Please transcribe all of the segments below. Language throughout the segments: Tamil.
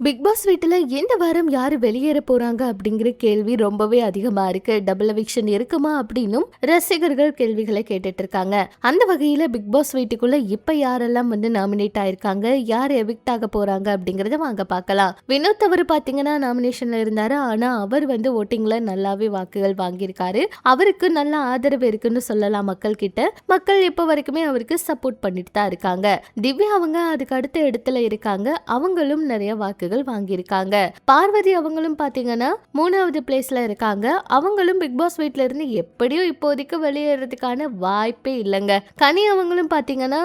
பிக் பாஸ் வீட்டில் இந்த வாரம் யார் வெளியேற போறாங்க அப்படிங்கிற கேள்வி ரொம்பவே அதிகமா இருக்கு. டபுள் எவிக்ஷன் இருக்குமா அப்படின்னும் ரசிகர்கள் கேள்விகளை கேட்டுட்டு இருக்காங்க. அந்த வகையில பிக் பாஸ் வீட்டுக்குள்ள இப்ப யாரெல்லாம் வந்து நாமினேட் ஆயிருக்காங்க யார் எவிக்ட் ஆக போறாங்க அப்படிங்கறத வாங்க பார்க்கலாம். வினோத் அவர் பாத்தீங்கன்னா நாமினேஷன்ல இருந்தாரு. ஆனா அவர் வந்து ஓட்டிங்ல நல்லாவே வாக்குகள் வாங்கியிருக்காரு. அவருக்கு நல்ல ஆதரவு இருக்குன்னு சொல்லலாம் மக்கள் கிட்ட. மக்கள் இப்ப வரைக்குமே அவருக்கு சப்போர்ட் பண்ணிட்டு தான் இருக்காங்க. திவ்யா அவங்க அதுக்கு அடுத்த இடத்துல இருக்காங்க. அவங்களும் நிறைய வாக்கு வாக்குகள் வாங்கியிருக்காங்க. பார்வதி அவங்களும் பாத்தீங்கன்னா மூணாவது பிளேஸ்ல இருக்காங்க. அவங்களும் பிக் பாஸ் வீட்ல இருந்து எப்படியும் இப்போதைக்கு வெளியேறதுக்கான வாய்ப்பே இல்லைங்க. கனி அவங்களும் பாத்தீங்கன்னா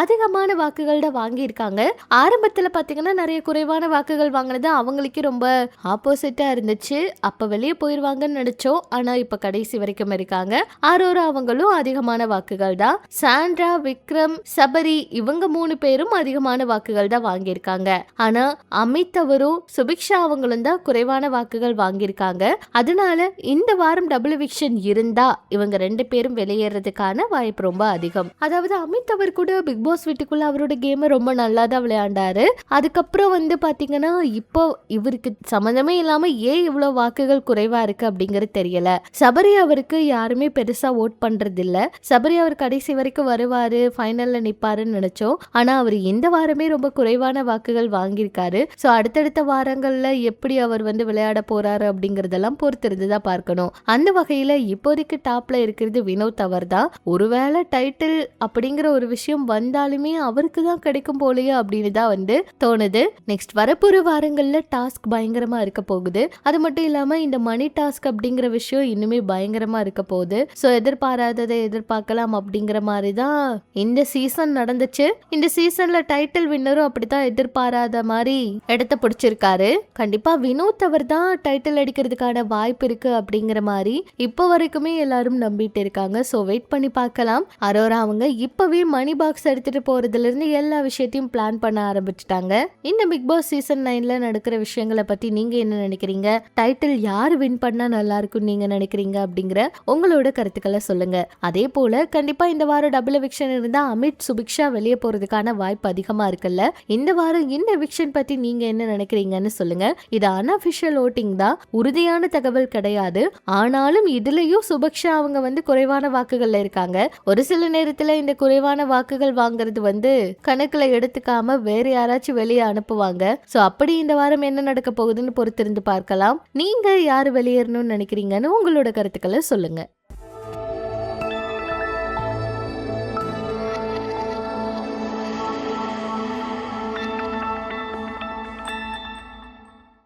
அதிகமான வாக்குகள் வாங்கியிருக்காங்க. ஆரம்பத்தில் பார்த்தீங்கன்னா நிறைய குறைவான வாக்குகள் வாங்கினது அவங்களுக்கு ரொம்ப ஆப்போசிட்டாக இருந்துச்சு. அப்போ வெளியே போயிடுவாங்கன்னு நினச்சோம். ஆனால் இப்போ கடைசி வரைக்கும் இருக்காங்க. ஆரோரா அவங்களும் அதிகமான வாக்குகள் தான். சாண்ட்ரா விக்ரம் சபரி இவங்க மூணு பேரும் அதிகமான வாக்குகள் தான் வாங்கியிருக்காங்க. ஆனால் அமித் அவரும் சுபிக்ஷா அவங்களும் தான் குறைவான வாக்குகள் வாங்கியிருக்காங்க. அதனால இந்த வாரம் டபுள் விக்ஷன் இருந்தா இவங்க ரெண்டு பேரும் வெளியேறதுக்கான வாய்ப்பு ரொம்ப அதிகம். அதாவது அமித் அவர் கூட பிக் பாஸ் வீட்டுக்குள்ள அவரோட கேமை ரொம்ப நல்லா தான் விளையாண்டாரு. அதுக்கப்புறம் வந்து பாத்தீங்கன்னா இப்போ இவருக்கு சம்மந்தமே இல்லாம ஏன் இவ்வளோ வாக்குகள் குறைவா இருக்கு அப்படிங்கிறது தெரியல. சபரி அவருக்கு யாருமே பெருசா ஓட் பண்றது இல்ல சபரி அவர் கடைசி வரைக்கும் வருவாரு ஃபைனல்ல நிப்பாருன்னு நினைச்சோம். ஆனா அவர் இந்த வாரமே ரொம்ப குறைவான வாக்குகள் வாங்கியிருக்காரு. ஸோ அடுத்தடுத்த வாரங்கள்ல எப்படி அவர் வந்து விளையாட போறாரு அப்படிங்கறதெல்லாம் பொறுத்திருந்து தான் பார்க்கணும். அந்த வகையில இப்போதைக்கு டாப்ல இருக்கிறது வினோத் அவர் தான் ஒருவேளை டைட்டில் அப்படிங்கிற ஒரு விஷயம் இருந்தாலுமே அவருக்கு தான் கிடைக்கும் போலயே அப்படின்னு தான் வந்து தோணுது. நெக்ஸ்ட் வரப்போற வாரங்கள்ல டாஸ்க் பயங்கரமா இருக்க போகுது. அது மட்டும் இல்லாம இந்த மணி டாஸ்க் அப்படிங்கிற விஷயம் இன்னுமே பயங்கரமா இருக்க போகுது. ஸோ எதிர்பாராததை எதிர்பார்க்கலாம் அப்படிங்கிற மாதிரி தான் இந்த சீசன் நடந்துச்சு. இந்த சீசன்ல டைட்டில் வின்னரும் அப்படித்தான் எதிர்பாராத மாதிரி இடத்த பிடிச்சிருக்காரு. கண்டிப்பா வினோத் அவர் தான் டைட்டில் அடிக்கிறதுக்கான வாய்ப்பு இருக்கு அப்படிங்கிற மாதிரி இப்போ வரைக்குமே எல்லாரும் நம்பிட்டு இருக்காங்க. ஸோ வெயிட் பண்ணி பார்க்கலாம். அரோரா அவங்க இப்பவே மணி பாக்ஸ் எடுத்து போறதுல இருந்து எல்லா விஷயத்தையும் பிளான் பண்ண ஆரம்பிச்சிட்டாங்க. இந்த பிக் பாஸ் சீசன் நைன்ல நடக்கிற விஷயங்களை பத்தி நீங்க என்ன நினைக்கிறீங்க? டைட்டில் யார் வின் பண்ணா நல்லா இருக்கும் நீங்க நினைக்கிறீங்க? அப்படிங்கிற உங்களோட கருத்துக்களை சொல்லுங்க. அதே போல கண்டிப்பா இந்த வாரம் டபுள் எவிக்ஷன் இருந்தா அமித் சுபிக்ஷா வெளியே போறதுக்கான வாய்ப்பு அதிகமா இருக்குல்ல? இந்த வாரம் இந்த எவிக்ஷன் பத்தி நீங்க என்ன நினைக்கிறீங்கன்னு சொல்லுங்க. இது அன்அபிஷியல் ஓட்டிங் தான். உறுதியான தகவல் கிடையாது. ஆனாலும் இதுலயும் சுபிக்ஷா அவங்க வந்து குறைவான வாக்குகள்ல இருக்காங்க. ஒரு சில நேரத்துல இந்த குறைவான வாக்குகள் வாங்குறது வந்து கணக்குல எடுத்துக்காம வேற யாராச்சும் வெளியே அனுப்புவாங்க. சோ அப்படி இந்த வாரம் என்ன நடக்க போகுதுன்னு பொறுத்திருந்து பார்க்கலாம். நீங்க யாரு வெளியேறணும்னு நினைக்கிறீங்கன்னு உங்களோட கருத்துக்களை சொல்லுங்க.